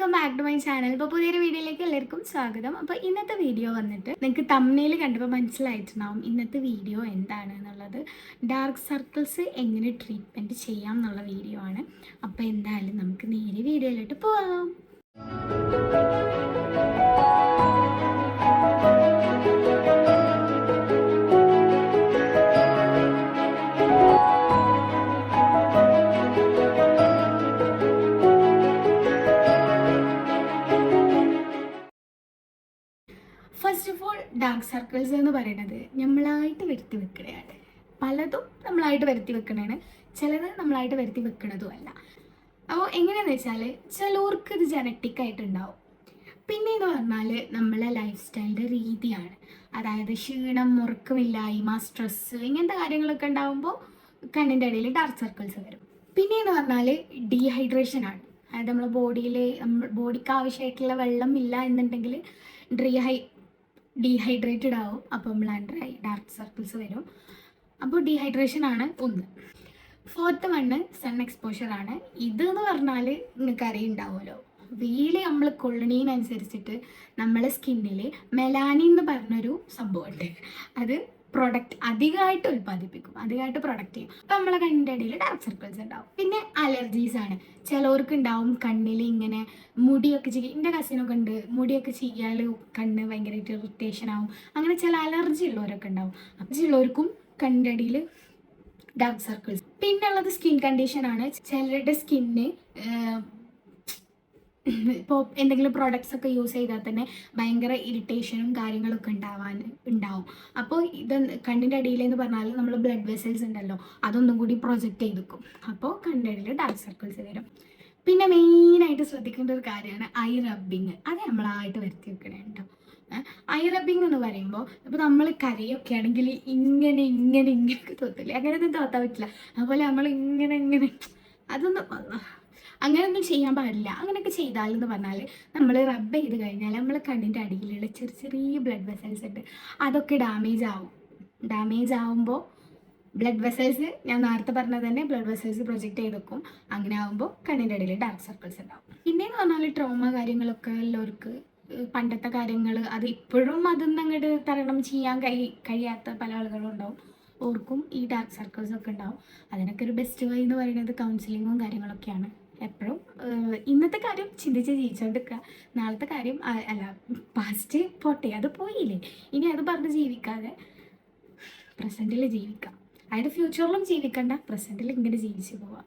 Welcome back to my channel ഇപ്പോൾ പുതിയൊരു വീഡിയോയിലേക്ക് എല്ലാവർക്കും സ്വാഗതം. അപ്പോൾ ഇന്നത്തെ വീഡിയോ വന്നിട്ട് നിങ്ങൾക്ക് തമ്മിൽ കണ്ടപ്പോൾ മനസ്സിലായിട്ടുണ്ടാവും ഇന്നത്തെ വീഡിയോ എന്താണ് എന്നുള്ളത്. ഡാർക്ക് സർക്കിൾസ് എങ്ങനെ ട്രീറ്റ്മെന്റ് ചെയ്യാം എന്നുള്ള വീഡിയോ ആണ്. അപ്പോൾ എന്തായാലും നമുക്ക് നേരെ വീഡിയോയിലോട്ട് പോവാം. ഡാർക്ക് എന്ന് പറയുന്നത് നമ്മളായിട്ട് വരുത്തി വെക്കണയാണ് പലതും നമ്മളായിട്ട് വരുത്തി വെക്കണതാണ്. ചിലത് നമ്മളായിട്ട് വരുത്തി വെക്കണതും അല്ല. അപ്പോൾ എങ്ങനെയാണെന്ന് വെച്ചാൽ ചിലവർക്ക് ഇത് ജനറ്റിക് ആയിട്ടുണ്ടാവും. പിന്നെ എന്ന് പറഞ്ഞാൽ നമ്മളെ ലൈഫ് സ്റ്റൈലിന്റെ രീതിയാണ്. അതായത് ക്ഷീണം മുറക്കമില്ലായ്മ സ്ട്രെസ്സ് ഇങ്ങനത്തെ കാര്യങ്ങളൊക്കെ ഉണ്ടാകുമ്പോൾ കണ്ണിന്റെ ഇടയിൽ ഡാർക്ക് സർക്കിൾസ് വരും. പിന്നെ എന്ന് പറഞ്ഞാൽ ഡീഹൈഡ്രേഷൻ ആണ്. അതായത് നമ്മളെ ബോഡിയിൽ ബോഡിക്ക് ആവശ്യമായിട്ടുള്ള വെള്ളം ഇല്ല എന്നുണ്ടെങ്കിൽ ഡ്രീഹൈ ഡീഹൈഡ്രേറ്റഡ് ആവും. അപ്പോൾ ബ്ലാൻഡറായി ഡാർക്ക് സർക്കിൾസ് വരും. അപ്പോൾ ഡീഹൈഡ്രേഷൻ ആണ് ഒന്ന്. ഫോർത്ത് വണ്ണ് സൺ എക്സ്പോഷർ ആണ്. ഇത് എന്ന് പറഞ്ഞാൽ നിങ്ങൾക്ക് അറിയുണ്ടാവുമല്ലോ. വെയിൽ നമ്മൾ കൊള്ളണീനനുസരിച്ചിട്ട് നമ്മളെ സ്കിന്നിൽ മെലാനി എന്ന് പറഞ്ഞൊരു സംഭവമുണ്ട്. അത് പ്രൊഡക്റ്റ് അധികമായിട്ട് ഉത്പാദിപ്പിക്കും അധികമായിട്ട് പ്രൊഡക്റ്റ് ചെയ്യും. അപ്പം നമ്മളെ കണ്ണിന്റെ ഇടയിൽ ഡാർക്ക് സർക്കിൾസ് ഉണ്ടാവും. പിന്നെ അലർജീസ് ആണ്. ചിലവർക്ക് ഉണ്ടാവും കണ്ണിൽ ഇങ്ങനെ മുടിയൊക്കെ ചെയ്യും. എന്റെ കസിനൊക്കെ ഉണ്ട്. മുടിയൊക്കെ ചെയ്യാൽ കണ്ണ് ഭയങ്കരമായിട്ട് ഇറിറ്റേഷൻ ആവും. അങ്ങനെ ചില അലർജി ഉള്ളവരൊക്കെ ഉണ്ടാവും. അപ്പം ചിലവർക്കും കണ്ണിന്റെ അടിയിൽ ഡാർക്ക് സർക്കിൾസ് പിന്നെ ഉള്ളത് സ്കിൻ കണ്ടീഷൻ ആണ്. ചിലരുടെ സ്കിന്ന് ഇപ്പോൾ എന്തെങ്കിലും പ്രോഡക്ട്സ് ഒക്കെ യൂസ് ചെയ്താൽ തന്നെ ഭയങ്കര ഇറിറ്റേഷനും കാര്യങ്ങളൊക്കെ ഉണ്ടാവാൻ ഉണ്ടാവും. അപ്പോൾ ഇത് കണ്ണിന്റെ അടിയിൽ എന്ന് പറഞ്ഞാൽ നമ്മൾ ബ്ലഡ് വെസൽസ് ഉണ്ടല്ലോ അതൊന്നും കൂടി പ്രൊജക്റ്റ് ചെയ്തെക്കും അപ്പോൾ കണ്ണിന്റെ അടിയിൽ ഡാർക്ക് സർക്കിൾസ് വരും. പിന്നെ മെയിനായിട്ട് ശ്രദ്ധിക്കേണ്ട ഒരു കാര്യമാണ് ഐ റബ്ബിങ് അത് നമ്മളായിട്ട് വരുത്തി വെക്കണേ ഐ റബ്ബിങ് എന്ന് പറയുമ്പോൾ ഇപ്പോൾ നമ്മൾ കരയൊക്കെ ആണെങ്കിൽ ഇങ്ങനെ ഇങ്ങനെ ഇങ്ങനെ തോത്തില്ലേ അങ്ങനെയൊന്നും തോത്താൻ പറ്റില്ല. അതുപോലെ നമ്മൾ ഇങ്ങനെ ഇങ്ങനെ അതൊന്നും അങ്ങനെയൊന്നും ചെയ്യാൻ പാടില്ല. അങ്ങനെയൊക്കെ ചെയ്താലെന്ന് പറഞ്ഞാൽ നമ്മൾ റബ്ബ് ചെയ്ത് കഴിഞ്ഞാൽ നമ്മൾ കണ്ണിന്റെ അടിയിലുള്ള ചെറിയ ചെറിയ ബ്ലഡ് വെസൽസ് ഉണ്ട് അതൊക്കെ ഡാമേജ് ആവും. ഡാമേജ് ആവുമ്പോൾ ബ്ലഡ് വെസൽസ് ഞാൻ നേരത്തെ പറഞ്ഞത് തന്നെ ബ്ലഡ് വെസൽസ് പ്രൊജക്റ്റ് ചെയ്ത് വെക്കും അങ്ങനെ ആകുമ്പോൾ കണ്ണിന്റെ അടിയിൽ ഡാർക്ക് സർക്കിൾസ് ഉണ്ടാവും. പിന്നെയെന്ന് പറഞ്ഞാൽ ട്രോമ കാര്യങ്ങളൊക്കെ ഉള്ളവർക്ക് പണ്ടത്തെ കാര്യങ്ങൾ അത് ഇപ്പോഴും അതൊന്നും അങ്ങോട്ട് തരണം ചെയ്യാൻ കഴി കഴിയാത്ത പല ആളുകളും ഉണ്ടാവും. ഓർക്കും ഈ ഡാർക്ക് സർക്കിൾസ് ഒക്കെ ഉണ്ടാവും. അതിനൊക്കെ ഒരു ബെസ്റ്റ് വൈ എന്ന് പറയുന്നത് കൗൺസിലിങ്ങും കാര്യങ്ങളൊക്കെയാണ്. എപ്പോഴും ഇന്നത്തെ കാര്യം ചിന്തിച്ച് ജീവിച്ചുകൊണ്ടിരിക്കുക നാളത്തെ കാര്യം അല്ല പാസ്റ്റ് പോട്ടെ അത് പോയില്ലേ? ഇനി അത് പറഞ്ഞ് ജീവിക്കാതെ പ്രസന്റിൽ ജീവിക്കാം അതായത് ഫ്യൂച്ചറിലും ജീവിക്കണ്ട പ്രസന്റിൽ ഇങ്ങനെ ജീവിച്ചു പോവാം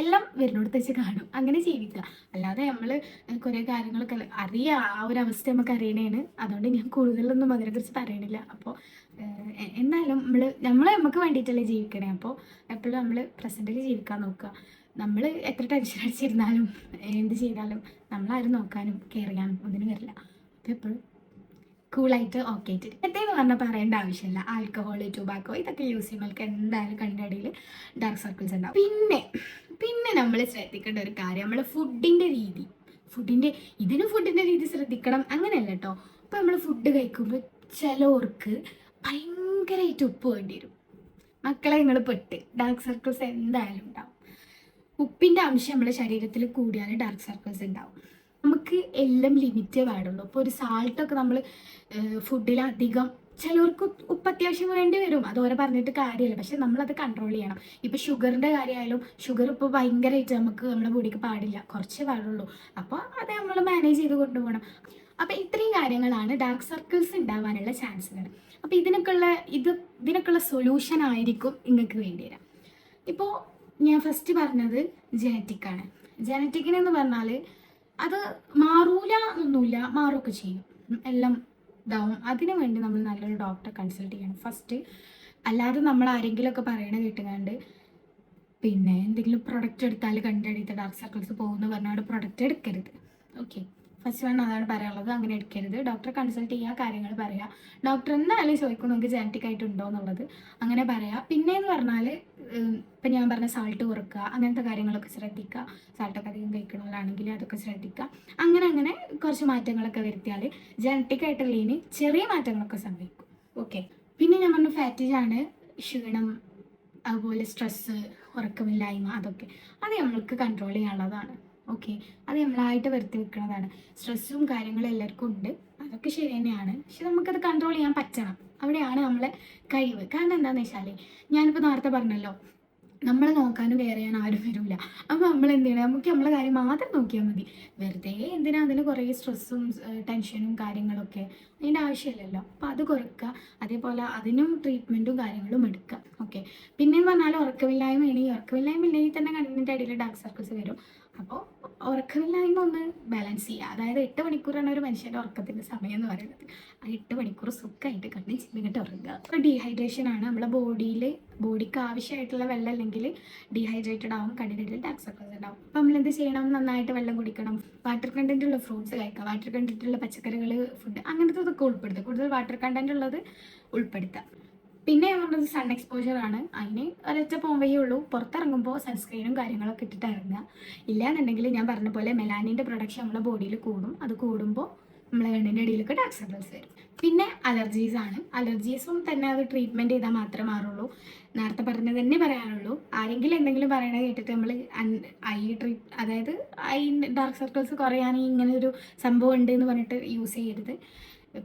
എല്ലാം വരുന്നിടത്ത് വെച്ച് കാണും. അങ്ങനെ ജീവിക്കുക. അല്ലാതെ നമ്മൾ കുറേ കാര്യങ്ങളൊക്കെ അറിയാം. ആ ഒരു അവസ്ഥ നമുക്ക് അറിയണേണ്. അതുകൊണ്ട് ഞാൻ കൂടുതലൊന്നും അതിനെക്കുറിച്ച് പറയണില്ല. അപ്പോൾ എന്നാലും നമ്മൾ നമ്മൾ നമുക്ക് വേണ്ടിയിട്ടല്ലേ ജീവിക്കണേ. അപ്പോൾ എപ്പോഴും നമ്മൾ പ്രസന്റിൽ ജീവിക്കാൻ നോക്കുക. നമ്മൾ എത്ര ടെൻഷൻ അടിച്ചിരുന്നാലും എന്ത് ചെയ്താലും നമ്മളാരും നോക്കാനും കെയർ ചെയ്യാനും ഒന്നിനും വരില്ല. അപ്പോൾ എപ്പോഴും കൂളായിട്ട് ഓക്കെ ആയിട്ട് എന്ന് പറഞ്ഞാൽ പറയേണ്ട ആവശ്യമില്ല. ആൽക്കഹോൾ ടുബാക്കോ ഇതൊക്കെ യൂസ് ചെയ്യുമ്പോൾ എന്തായാലും കണ്ടടിയിൽ ഡാർക്ക് സർക്കിൾസ് ഉണ്ടാവും. പിന്നെ പിന്നെ നമ്മൾ ശ്രദ്ധിക്കേണ്ട ഒരു കാര്യം നമ്മൾ ഫുഡിന്റെ രീതി. ഫുഡിന്റെ ഇതിന് ഫുഡിന്റെ രീതി ശ്രദ്ധിക്കണം. അങ്ങനെയല്ല കേട്ടോ ഇപ്പോൾ നമ്മൾ ഫുഡ് കഴിക്കുമ്പോൾ ചിലവർക്ക് ഭയങ്കരമായിട്ട് ഉപ്പ് വേണ്ടി വരും. മക്കളെ നിങ്ങൾ പെട്ട്. ഡാർക്ക് സർക്കിൾസ് എന്തായാലും ഉണ്ടാവും. ഉപ്പിന്റെ അംശം നമ്മുടെ ശരീരത്തിൽ കൂടിയാൽ ഡാർക്ക് സർക്കിൾസ് ഉണ്ടാവും. നമുക്ക് എല്ലാം ലിമിറ്റേ പാടുള്ളൂ. അപ്പോൾ ഒരു സാൾട്ടൊക്കെ നമ്മൾ ഫുഡിൽ അധികം ചിലർക്ക് ഉപ്പ് അത്യാവശ്യം വേണ്ടി വരും. അതോരെ പറഞ്ഞിട്ട് കാര്യമില്ല. പക്ഷെ നമ്മളത് കൺട്രോൾ ചെയ്യണം. ഇപ്പോൾ ഷുഗറിന്റെ കാര്യമായാലും ഷുഗർ ഇപ്പോൾ ഭയങ്കരമായിട്ട് നമുക്ക് നമ്മുടെ ബോഡിക്ക് പാടില്ല. കുറച്ച് പാടുള്ളൂ. അപ്പോൾ അത് നമ്മൾ മാനേജ് ചെയ്ത് കൊണ്ടുപോകണം. അപ്പോൾ ഇത്രയും കാര്യങ്ങളാണ് ഡാർക്ക് സർക്കിൾസ് ഉണ്ടാവാനുള്ള ചാൻസുകൾ അപ്പോൾ ഇതിനൊക്കെയുള്ള ഇത് ഇതിനൊക്കെയുള്ള സൊല്യൂഷൻ ആയിരിക്കും നിങ്ങൾക്ക് വേണ്ടി വരാം. ഇപ്പോൾ ഞാൻ ഫസ്റ്റ് പറഞ്ഞത് ജനറ്റിക്കാണ് ജനറ്റിക്കിനെന്ന് പറഞ്ഞാൽ അത് മാറൂല എന്നൊന്നുമില്ല. മാറുകയൊക്കെ ചെയ്യും. എല്ലാം ഇതാവും അതിനു വേണ്ടി നമ്മൾ നല്ലൊരു ഡോക്ടറെ കൺസൾട്ട് ചെയ്യണം. ഫസ്റ്റ് അല്ലാതെ നമ്മൾ ആരെങ്കിലുമൊക്കെ പറയണ കേട്ടുകൊണ്ട് പിന്നെ എന്തെങ്കിലും പ്രൊഡക്റ്റ് എടുത്താൽ കണ്ടടിയിട്ട് ഡാർക്ക് സർക്കിൾസ് പോകുമെന്ന് പറഞ്ഞാൽ പ്രൊഡക്റ്റ് എടുക്കരുത്. ഓക്കെ ഫസ്റ്റ് വൺ അതാണ് പറയാനുള്ളത്. അങ്ങനെ എടുക്കരുത്. ഡോക്ടറെ കൺസൾട്ട് ചെയ്യുക കാര്യങ്ങൾ പറയുക. ഡോക്ടർ എന്തായാലും ചോദിക്കും നമുക്ക് ജനറ്റിക് ആയിട്ടുണ്ടോ എന്നുള്ളത്. അങ്ങനെ പറയാം. പിന്നെ എന്ന് പറഞ്ഞാൽ ഇപ്പം ഞാൻ പറഞ്ഞ സാൾട്ട് കുറക്കുക അങ്ങനത്തെ കാര്യങ്ങളൊക്കെ ശ്രദ്ധിക്കുക. സാൾട്ടൊക്കെ അധികം കഴിക്കണവരാണെങ്കിൽ അതൊക്കെ ശ്രദ്ധിക്കുക. അങ്ങനെ അങ്ങനെ കുറച്ച് മാറ്റങ്ങളൊക്കെ വരുത്തിയാൽ ജനറ്റിക് ആയിട്ടുള്ളതിന് ചെറിയ മാറ്റങ്ങളൊക്കെ സംഭവിക്കും. ഓക്കെ പിന്നെ ഞാൻ പറഞ്ഞ ഫാറ്റിജാണ് ക്ഷീണം അതുപോലെ സ്ട്രെസ്സ് ഉറക്കമില്ലായ്മ അതൊക്കെ. അത് നമ്മൾക്ക് കൺട്രോൾ ചെയ്യാനുള്ളതാണ്. ഓക്കെ അത് നമ്മളായിട്ട് വരുത്തി വെക്കുന്നതാണ് സ്ട്രെസ്സും കാര്യങ്ങളും എല്ലാവർക്കും ഉണ്ട്. അതൊക്കെ ശരി തന്നെയാണ്. പക്ഷെ നമുക്കത് കൺട്രോൾ ചെയ്യാൻ പറ്റണം. അവിടെയാണ് നമ്മളെ കഴിവ്. കാരണം എന്താണെന്ന് വെച്ചാൽ ഞാനിപ്പോൾ നേരത്തെ പറഞ്ഞല്ലോ നമ്മളെ നോക്കാനും വേറെ ഞാൻ ആരും വരില്ല അപ്പോൾ നമ്മൾ എന്ത് ചെയ്യണം? നമുക്ക് നമ്മളെ കാര്യം മാത്രം നോക്കിയാൽ മതി. വെറുതെ എന്തിനാ അതിന് കുറേ സ്ട്രെസ്സും ടെൻഷനും കാര്യങ്ങളൊക്കെ അതിന്റെ ആവശ്യമില്ലല്ലോ. അപ്പോൾ അത് കുറയ്ക്കുക അതേപോലെ അതിനും ട്രീറ്റ്മെന്റും കാര്യങ്ങളും എടുക്കുക. ഓക്കെ പിന്നെയും പറഞ്ഞാൽ ഉറക്കമില്ലായ്മ ആണെങ്കിൽ ഉറക്കമില്ലായ്മ ഇല്ലെങ്കിൽ തന്നെ കണ്ണിന്റെ അടിയിൽ ഡാർക്ക് സർക്കിൾസ് വരും. അപ്പോൾ ഉറക്കമില്ലായ്മ ഒന്ന് ബാലൻസ് ചെയ്യുക. അതായത് എട്ട് മണിക്കൂറാണ് ഒരു മനുഷ്യന്റെ ഉറക്കത്തിന്റെ സമയം എന്ന് പറയുന്നത്. ആ എട്ട് മണിക്കൂർ സുഖമായിട്ട് കണ്ണി ചെന്നിട്ട് ഉറങ്ങുക. അപ്പോൾ ഡീഹൈഡ്രേഷൻ ആണ്. നമ്മളെ ബോഡിയിൽ ബോഡിക്ക് ആവശ്യമായിട്ടുള്ള വെള്ളം അല്ലെങ്കിൽ ഡീഹൈഡ്രേറ്റഡ് ആവും കണ്ണിന്റെ ടാക്സക്കോസ് ഉണ്ടാവും. അപ്പോൾ നമ്മൾ എന്ത് ചെയ്യണം? നന്നായിട്ട് വെള്ളം കുടിക്കണം. വാട്ടർ കണ്ടന്റ് ഉള്ള ഫ്രൂട്ട്സ് കഴിക്കുക. വാട്ടർ കണ്ടന്റ് ഉള്ള പച്ചക്കറികൾ ഫുഡ് അങ്ങനത്തെ ഇതൊക്കെ ഉൾപ്പെടുത്തുക. കൂടുതൽ വാട്ടർ കണ്ടന്റ് ഉള്ളത് ഉൾപ്പെടുത്തുക. പിന്നെ പറഞ്ഞത് സൺ എക്സ്പോഷർ ആണ്. അതിന് ഒരൊറ്റ പോംവയേ ഉള്ളൂ. പുറത്തിറങ്ങുമ്പോൾ സൺസ്ക്രീനും കാര്യങ്ങളൊക്കെ ഇട്ടിട്ട് ഇറങ്ങുക ഇല്ലാന്നുണ്ടെങ്കിൽ ഞാൻ പറഞ്ഞ പോലെ മെലാനിന്റെ പ്രൊഡക്ഷൻ നമ്മുടെ ബോഡിയിൽ കൂടും. അത് കൂടുമ്പോൾ നമ്മളെ കണ്ണിന്റെ അടിയിലൊക്കെ ഡാർക്ക് സർക്കിൾസ് വരും. പിന്നെ അലർജീസ് ആണ്. അലർജീസും തന്നെ അത് ട്രീറ്റ്മെന്റ് ചെയ്താൽ മാത്രമേ മാറുള്ളൂ. നേരത്തെ പറഞ്ഞത് തന്നെ പറയാനുള്ളൂ. ആരെങ്കിലും എന്തെങ്കിലും പറയണത് കേട്ടിട്ട് നമ്മൾ ഐ ട്രീറ്റ് അതായത് ഐ ഡാർക്ക് സർക്കിൾസ് കുറയാൻ ഇങ്ങനെ ഒരു സംഭവം ഉണ്ട് എന്ന് പറഞ്ഞിട്ട് യൂസ് ചെയ്യരുത്.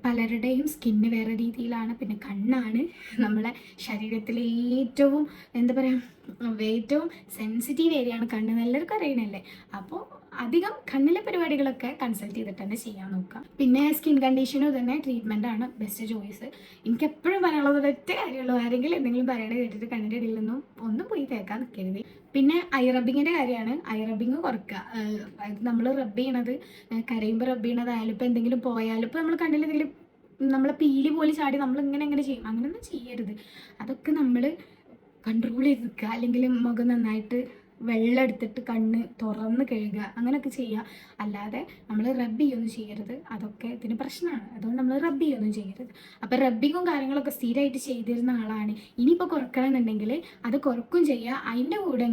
പലരുടെയും സ്കിന്ന് വേറെ രീതിയിലാണ് പിന്നെ കണ്ണാണ് നമ്മളെ ശരീരത്തിലെ ഏറ്റവും എന്താ പറയുക ഏറ്റവും സെൻസിറ്റീവ് ഏരിയ ആണ് കണ്ണ്. എല്ലാവർക്കും അറിയണല്ലേ? അപ്പോൾ അധികം കണ്ണിലെ പരിപാടികളൊക്കെ കൺസൾട്ട് ചെയ്തിട്ട് തന്നെ ചെയ്യാൻ നോക്കാം പിന്നെ സ്കിൻ കണ്ടീഷനും തന്നെ ട്രീറ്റ്മെന്റ് ആണ് ബെസ്റ്റ് ചോയ്സ് എനിക്ക് എപ്പോഴും പറയാനുള്ളത് ഒറ്റ കാര്യമുള്ളൂ. ആരെങ്കിലും എന്തെങ്കിലും പറയണത് കേട്ടിട്ട് കണ്ണിന്റെ ഇടയിൽ നിന്നും ഒന്നും പോയി തേക്കാൻ നിൽക്കരുത്. പിന്നെ ഐ റബ്ബിങ്ങിന്റെ കാര്യമാണ്. ഐ റബ്ബിങ് കുറക്കുക അതായത് നമ്മൾ റബ്ബ് ചെയ്യണത് കരയുമ്പോൾ റബ്ബ് ചെയ്യണതായാലും ഇപ്പോൾ എന്തെങ്കിലും പോയാലും ഇപ്പോൾ നമ്മൾ കണ്ണിൽ എന്തെങ്കിലും നമ്മളെ പീലി പോലെ ചാടി നമ്മൾ ഇങ്ങനെ എങ്ങനെ ചെയ്യും. അങ്ങനെയൊന്നും ചെയ്യരുത്. അതൊക്കെ നമ്മൾ കൺട്രോൾ ചെയ്ത് നിൽക്കുക. അല്ലെങ്കിൽ മുഖം നന്നായിട്ട് വെള്ളം എടുത്തിട്ട് കണ്ണ് തുറന്ന് കഴുകുക അങ്ങനെയൊക്കെ ചെയ്യുക. അല്ലാതെ നമ്മൾ റബ്ബ് ചെയ്യൊന്നും ചെയ്യരുത്. അതൊക്കെ ഇതിന് പ്രശ്നമാണ്. അതുകൊണ്ട് നമ്മൾ റബ്ബ് ചെയ്യൊന്നും ചെയ്യരുത്. അപ്പോൾ റബ്ബിങ്ങും കാര്യങ്ങളൊക്കെ സ്ഥിരമായിട്ട് ചെയ്തിരുന്ന ആളാണ്. ഇനിയിപ്പോൾ കുറക്കണമെന്നുണ്ടെങ്കിൽ അത് കുറക്കും ചെയ്യുക അതിന്റെ കൂടെ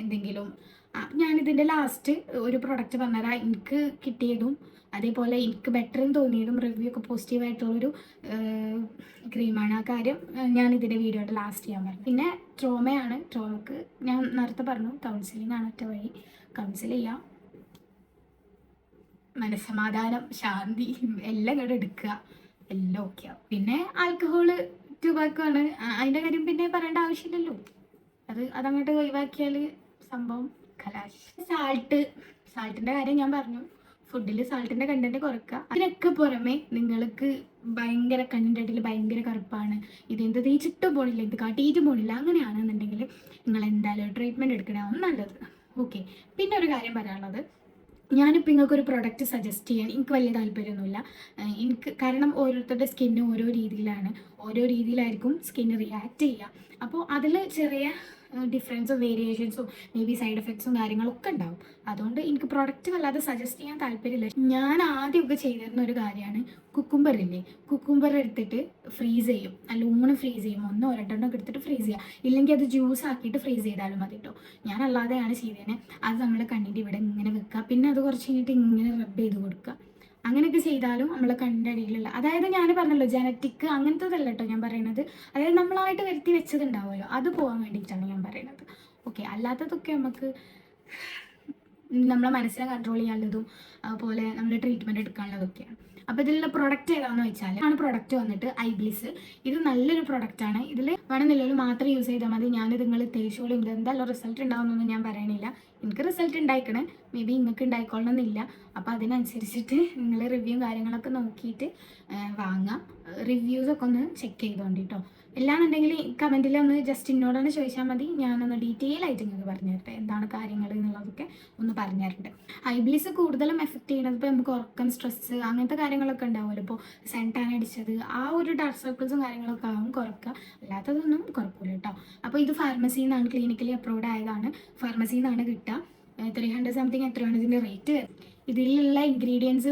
എന്തെങ്കിലും ഞാനിതിന്റെ ലാസ്റ്റ് ഒരു പ്രൊഡക്റ്റ് പറഞ്ഞുതരാം എനിക്ക് കിട്ടിയതും അതേപോലെ എനിക്ക് ബെറ്റർ എന്ന് തോന്നിയതും റിവ്യൂ ഒക്കെ പോസിറ്റീവായിട്ടുള്ളൊരു ക്രീമാണ് ആ കാര്യം ഞാൻ ഇതിന്റെ വീഡിയോയുടെ ലാസ്റ്റ് ചെയ്യാൻ പറഞ്ഞു. പിന്നെ ട്രോമയാണ്. ട്രോമക്ക് ഞാൻ നേരത്തെ പറഞ്ഞു കൗൺസിലിംഗ് ആണ് ഒറ്റ വഴി. കൗൺസിൽ ചെയ്യാം. മനസ്സമാധാനം ശാന്തി എല്ലാം കൂടെ എടുക്കുക. എല്ലാം ഓക്കെ ആവും. പിന്നെ ആൽക്കഹോൾ ട്യൂബാക്കോ അതിന്റെ കാര്യം പിന്നെ പറയേണ്ട ആവശ്യമില്ലല്ലോ. അത് അതങ്ങോട്ട് ഒഴിവാക്കിയാൽ സംഭവം കലാശ് സാൾട്ട് സാൾട്ടിന്റെ കാര്യം ഞാൻ പറഞ്ഞു. ഫുഡിൽ സാൾട്ടിന്റെ കണ്ടന്റ് കുറക്കുക അതിനൊക്കെ പുറമെ നിങ്ങൾക്ക് ഭയങ്കര അടിയിൽ ഭയങ്കര കറുപ്പാണ്. ഇതെന്ത് തേച്ചിട്ടും പോണില്ല ഇത് കാട്ടിയിട്ടും പോണില്ല അങ്ങനെയാണെന്നുണ്ടെങ്കിൽ നിങ്ങൾ എന്തായാലും ട്രീറ്റ്മെന്റ് എടുക്കണമാവും നല്ലത്. ഓക്കെ പിന്നെ ഒരു കാര്യം പറയാനുള്ളത്. ഞാനിപ്പോൾ നിങ്ങൾക്ക് ഒരു പ്രൊഡക്റ്റ് സജസ്റ്റ് ചെയ്യാൻ എനിക്ക് വലിയ താല്പര്യമൊന്നുമില്ല. എനിക്ക് കാരണം ഓരോരുത്തരുടെ സ്കിന്ന് ഓരോ രീതിയിലാണ്. ഓരോ രീതിയിലായിരിക്കും സ്കിന്ന് റിയാക്ട് ചെയ്യുക. അപ്പോൾ അതിൽ ചെറിയ ഡിഫറൻസും വേരിയേഷൻസും മേ ബി സൈഡ് എഫക്ട്സും കാര്യങ്ങളൊക്കെ ഉണ്ടാവും. അതുകൊണ്ട് എനിക്ക് പ്രൊഡക്റ്റ് വല്ലാതെ സജസ്റ്റ് ചെയ്യാൻ താല്പര്യമില്ല. ഞാൻ ആദ്യമൊക്കെ ചെയ്തിരുന്ന ഒരു കാര്യമാണ് കുക്കുംബർ ഇല്ലേ? കുക്കുംബർ എടുത്തിട്ട് ഫ്രീസ് ചെയ്യും. അല്ല ഊണ് ഫ്രീസ് ചെയ്യും. ഒന്നോ ഒക്കെ എടുത്തിട്ട് ഫ്രീസ് ചെയ്യുക ഇല്ലെങ്കിൽ അത് ജ്യൂസ് ആക്കിയിട്ട് ഫ്രീസ് ചെയ്താലും മതി കേട്ടോ ഞാൻ അല്ലാതെയാണ് ചെയ്തേനെ. അത് നമ്മുടെ കണ്ണിന്റെ ഇവിടെ ഇങ്ങനെ വെക്കുക. പിന്നെ അത് കുറച്ച് കഴിഞ്ഞിട്ട് ഇങ്ങനെ റബ്ബ് ചെയ്ത് കൊടുക്കുക. അങ്ങനെയൊക്കെ ചെയ്താലും നമ്മളെ കണ്ടടിയിലുള്ള അതായത് ഞാൻ പറഞ്ഞല്ലോ ജനറ്റിക് അങ്ങനത്തതല്ല കേട്ടോ ഞാൻ പറയണത്. അതായത് നമ്മളായിട്ട് വരുത്തി വെച്ചതുണ്ടാവുമല്ലോ. അത് പോകാൻ വേണ്ടിയിട്ടാണ് ഞാൻ പറയണത്. ഓക്കെ അല്ലാത്തതൊക്കെ നമുക്ക് നമ്മളെ മനസ്സിനെ കൺട്രോൾ ചെയ്യാനുള്ളതും അതുപോലെ നമ്മൾ ട്രീറ്റ്മെന്റ് എടുക്കാനുള്ളതൊക്കെയാണ്. അപ്പോൾ ഇതിലുള്ള പ്രൊഡക്റ്റ് ഏതാണെന്ന് വെച്ചാൽ ആണ് പ്രൊഡക്റ്റ് വന്നിട്ട് ഐബ്ലിസ് ഇത് നല്ലൊരു പ്രൊഡക്റ്റാണ് ഇതിൽ വേണമെന്നില്ലല്ലോ മാത്രം യൂസ് ചെയ്താൽ മതി. ഞാനിത് നിങ്ങൾ തേച്ചോളും. ഇത് എന്തായാലും റിസൾട്ട് ഉണ്ടാവുമെന്നൊന്നും ഞാൻ പറയണില്ല. എനിക്ക് റിസൾട്ട് ഉണ്ടായിക്കണേ മേ ബി നിങ്ങൾക്ക് ഉണ്ടായിക്കൊള്ളണമെന്നില്ല അപ്പോൾ അതിനനുസരിച്ചിട്ട് നിങ്ങൾ റിവ്യൂ കാര്യങ്ങളൊക്കെ നോക്കിയിട്ട് വാങ്ങാം. റിവ്യൂസൊക്കെ ഒന്ന് ചെക്ക് ചെയ്തോണ്ടി കേട്ടോ എല്ലാന്നുണ്ടെങ്കിൽ കമന്റിൽ ഒന്ന് ജസ്റ്റ് എന്നോടൊന്ന് ചോദിച്ചാൽ മതി. ഞാനൊന്ന് ഡീറ്റെയിൽ ആയിട്ട് നിങ്ങൾക്ക് പറഞ്ഞു തരട്ടെ. എന്താണ് കാര്യങ്ങൾ എന്നുള്ളതൊക്കെ ഒന്ന് പറഞ്ഞു തരട്ടെ. ഐബ്ലിസ് കൂടുതലും എഫക്റ്റ് ചെയ്യണത് ഇപ്പോൾ നമുക്ക് ഉറക്കം സ്ട്രെസ്സ് അങ്ങനത്തെ കാര്യങ്ങളൊക്കെ ഉണ്ടാവുമല്ലോ. ഇപ്പോൾ സെന്റാൻ അടിച്ചത് ആ ഒരു ഡാർക്ക് സർക്കിൾസും കാര്യങ്ങളൊക്കെ ആവും കുറക്കുക അല്ലാത്തതൊന്നും കുറക്കില്ല കേട്ടോ. അപ്പോൾ ഇത് ഫാർമസിയിൽ നിന്നാണ് ക്ലിനിക്കലി അപ്രൂവ്ഡ് ആയതാണ്. ഫാർമസിയിൽ നിന്നാണ് കിട്ടുക. ത്രീ ഹൺഡ്രഡ് സംതിങ് എത്രയാണ് ഇതിന്റെ റേറ്റ് ഇതിലുള്ള ഇൻഗ്രീഡിയൻസ്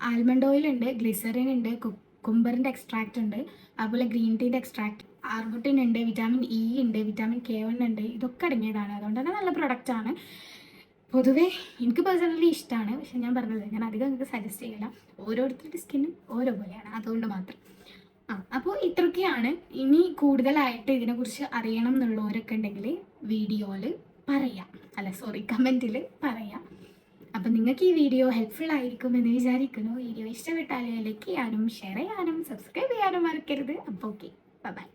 ആൽമണ്ട് ഓയിൽ ഉണ്ട് ഗ്ലിസറിൻ ഉണ്ട് കുക്കുംബറിന്റെ എക്സ്ട്രാക്റ്റ് ഉണ്ട് അതുപോലെ ഗ്രീൻ ടീന്റെ എക്സ്ട്രാക്റ്റ് ആർബുട്ടിൻ ഉണ്ട് വിറ്റാമിൻ ഇ ഉണ്ട് വിറ്റാമിൻ കെ വൺ ഉണ്ട് ഇതൊക്കെ അടങ്ങിയതാണ്. അതുകൊണ്ട് തന്നെ നല്ല ആണ്. പൊതുവേ എനിക്ക് പേഴ്സണലി ഇഷ്ടമാണ് പക്ഷെ ഞാൻ പറഞ്ഞത് ഞാൻ അധികം നിങ്ങൾക്ക് സജസ്റ്റ് ചെയ്യില്ല. ഓരോരുത്തരുടെ സ്കിന്നും ഓരോ പോലെയാണ് അതുകൊണ്ട് മാത്രം. ആ അപ്പോൾ ഇത്രയൊക്കെയാണ്. ഇനി കൂടുതലായിട്ട് ഇതിനെക്കുറിച്ച് അറിയണം എന്നുള്ളവരൊക്കെ ഉണ്ടെങ്കിൽ വീഡിയോയിൽ പറയാം. അല്ല സോറി കമന്റിൽ പറയാം. അപ്പം നിങ്ങൾക്ക് ഈ വീഡിയോ ഹെൽപ്ഫുൾ ആയിരിക്കും എന്ന് വിചാരിക്കുന്നു വീഡിയോ ഇഷ്ടപ്പെട്ടാൽ ലൈക്ക് ചെയ്യാനും ഷെയർ ചെയ്യാനും സബ്സ്ക്രൈബ് ചെയ്യാനും മറക്കരുത്. അപ്പോൾ ഓക്കെ ബൈ